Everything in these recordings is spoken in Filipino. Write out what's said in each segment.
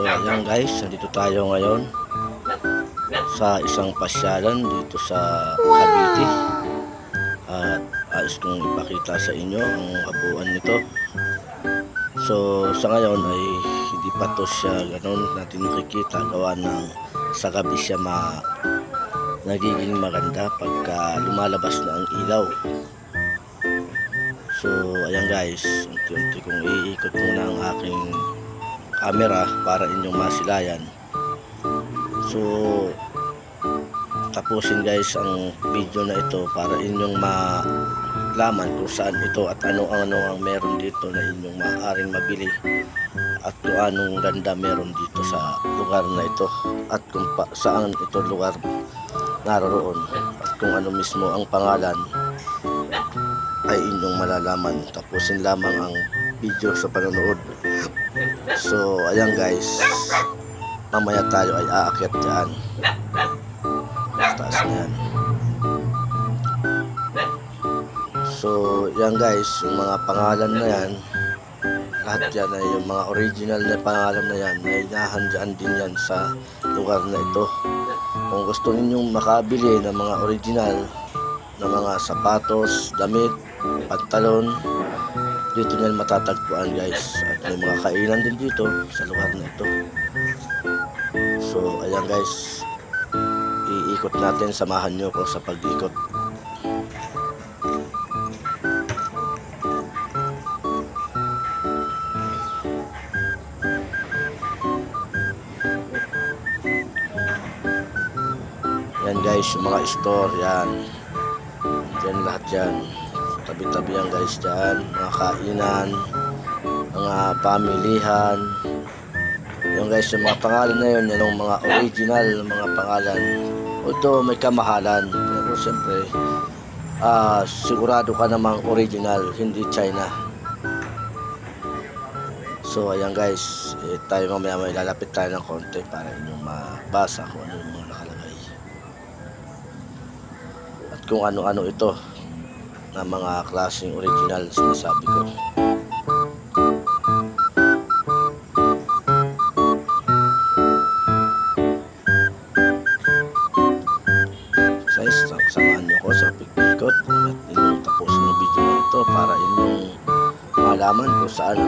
So ayan guys, nandito tayo ngayon sa isang pasyalan dito sa Cavite. At ayos kong ipakita sa inyo ang kabuuan nito. So sa ngayon ay hindi pa to siya ganun natin makikita gawa ng sa gabi siya ma nagiging maganda pagka lumalabas na ang ilaw. So ayan guys, unti-unti kong iikot muna ang aking camera para inyong masilayan. So tapusin guys ang video na ito para inyong malaman kung saan ito at ano ang ano ang meron dito na inyong maaaring mabili at kung anong ganda meron dito sa lugar na ito at kung pa, saan ito lugar naroon at kung ano mismo ang pangalan ay inyong malalaman tapusin lamang ang video sa panonood so ayan guys. Mamaya tayo ay aakyat dyan. Taas na yan. So yan guys. Yung mga pangalan na yan lahat yan ay yung mga original na pangalan na yan ay nahandyan din yan sa lugar na ito. Kung gusto ninyong makabili ng mga original na mga sapatos, damit, pantalon dito nyo matatagpuan guys. At may mga kainan din dito sa lugar na ito. So ayan guys. Iikot natin. Samahan nyo ko sa pag-ikot. Yan guys. Yung mga store yan. Yan lahat yan tabi-tabi yan guys dyan mga kainan mga pamilihan. Yung guys yung mga pangalan na yun yung mga original na mga pangalan. Although may kamahalan pero siyempre ah sigurado ka namang original hindi China. So ayan guys eh, tayo mamaya may lalapit tayo ng konti para inyong mabasa kung ano yung mga nakalagay. At kung ano-ano ito na mga klaseng originals na ko. Guys, samahan niyo ko sa pagpikot at inyong tapusin ang video na ito para inyong malaman kung saan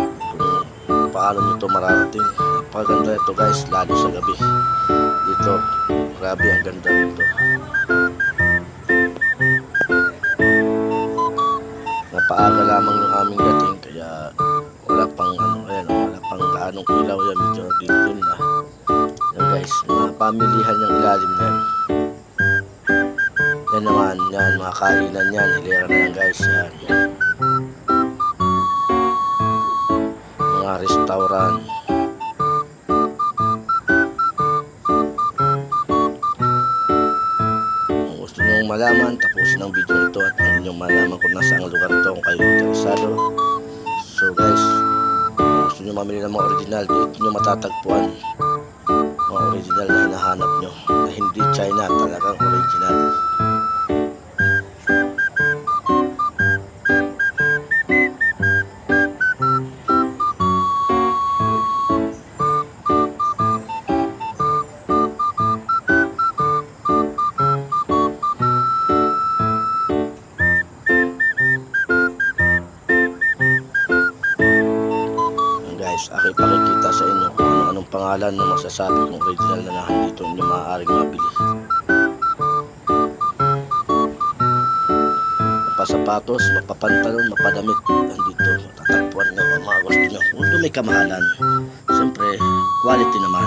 kung paano nyo ito mararating. Napakaganda ito guys, lalo sa gabi. Dito, grabe ang ganda nito. Gaanong ilaw yan medyo dilim na. Yan guys mga pamilihan yung ilalim yan. Yan naman yan mga kainan yan hilera na yan guys yan. Mga restaurant. Nyo malaman, tapusin ang video ito at ang inyong malaman kung nasa ang lugar ito kung kayo interesado. So guys, gusto nyo mamili ng mga original, dito nyo matatagpuan mga original na hinahanap nyo na hindi China, talagang original. Guys, aking pakikita sa inyo kung ano-anong pangalan ng masasabi kong original na nahan dito nyo maaaring mabili. Mapasapatos, mapapantalon, mapadamit. Nandito, matatagpuan nyo ang mga gusto nyo. Kung may kamahalan, siyempre, quality naman.